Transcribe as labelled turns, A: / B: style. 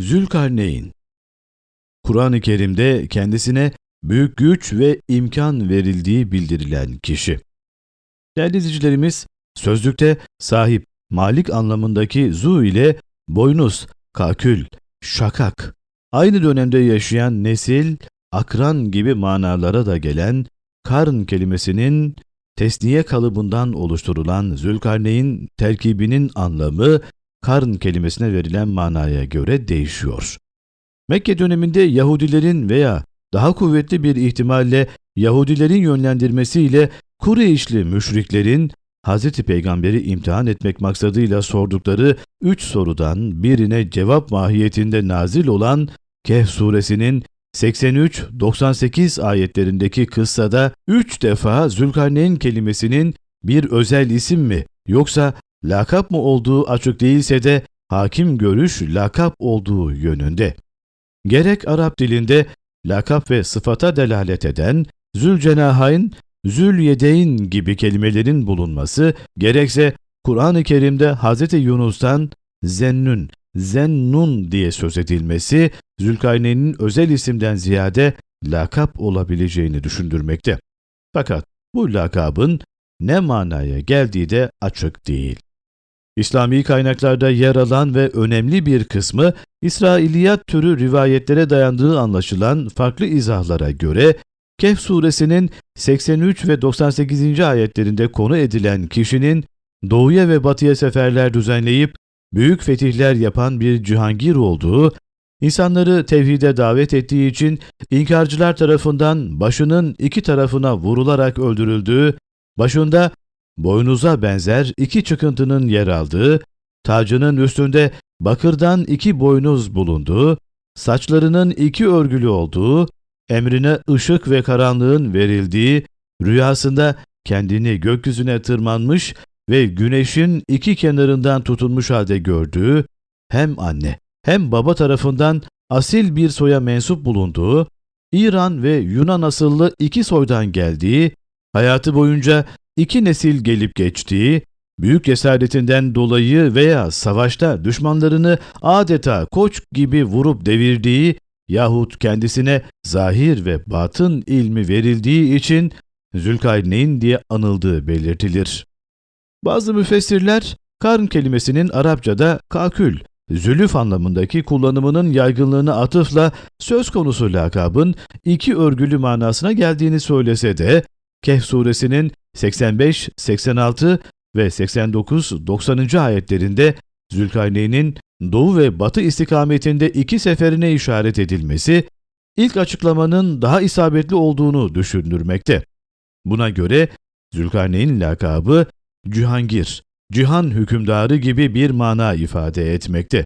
A: Zülkarneyn Kur'an-ı Kerim'de kendisine büyük güç ve imkan verildiği bildirilen kişi. Değerli izleyicilerimiz, sözlükte sahip, malik anlamındaki zu ile boynuz, kakül, şakak, aynı dönemde yaşayan nesil, akran gibi manalara da gelen karn kelimesinin tesniye kalıbından oluşturulan Zülkarneyn terkibinin anlamı karn kelimesine verilen manaya göre değişiyor. Mekke döneminde Yahudilerin veya daha kuvvetli bir ihtimalle Yahudilerin yönlendirmesiyle Kureyşli müşriklerin Hz. Peygamber'i imtihan etmek maksadıyla sordukları üç sorudan birine cevap mahiyetinde nazil olan Kehf suresinin 83-98 ayetlerindeki kıssada üç defa Zülkarneyn kelimesinin bir özel isim mi yoksa lakap mı olduğu açık değilse de hakim görüş lakap olduğu yönünde. Gerek Arap dilinde lakap ve sıfata delalet eden Zülcenahayn, Zülyedeyn gibi kelimelerin bulunması, gerekse Kur'an-ı Kerim'de Hz. Yunus'tan Zennün, Zennun diye söz edilmesi, Zülkarneyn'in özel isimden ziyade lakap olabileceğini düşündürmekte. Fakat bu lakabın ne manaya geldiği de açık değil. İslami kaynaklarda yer alan ve önemli bir kısmı İsrailiyat türü rivayetlere dayandığı anlaşılan farklı izahlara göre Kehf suresinin 83 ve 98. ayetlerinde konu edilen kişinin doğuya ve batıya seferler düzenleyip büyük fetihler yapan bir cihangir olduğu, insanları tevhide davet ettiği için inkarcılar tarafından başının iki tarafına vurularak öldürüldüğü, başında boynuza benzer iki çıkıntının yer aldığı, tacının üstünde bakırdan iki boynuz bulunduğu, saçlarının iki örgülü olduğu, emrine ışık ve karanlığın verildiği, rüyasında kendini gökyüzüne tırmanmış ve güneşin iki kenarından tutunmuş halde gördüğü, hem anne hem baba tarafından asil bir soya mensup bulunduğu, İran ve Yunan asıllı iki soydan geldiği, hayatı boyunca iki nesil gelip geçtiği, büyük cesaretinden dolayı veya savaşta düşmanlarını adeta koç gibi vurup devirdiği yahut kendisine zahir ve batın ilmi verildiği için Zülkarneyn diye anıldığı belirtilir. Bazı müfessirler karn kelimesinin Arapçada kakül, zülüf anlamındaki kullanımının yaygınlığına atıfla söz konusu lakabın iki örgülü manasına geldiğini söylese de Kehf suresinin 85, 86 ve 89-90. ayetlerinde Zülkarneyn'in doğu ve batı istikametinde iki seferine işaret edilmesi, ilk açıklamanın daha isabetli olduğunu düşündürmekte. Buna göre Zülkarneyn lakabı Cihangir, cihan hükümdarı gibi bir mana ifade etmekte.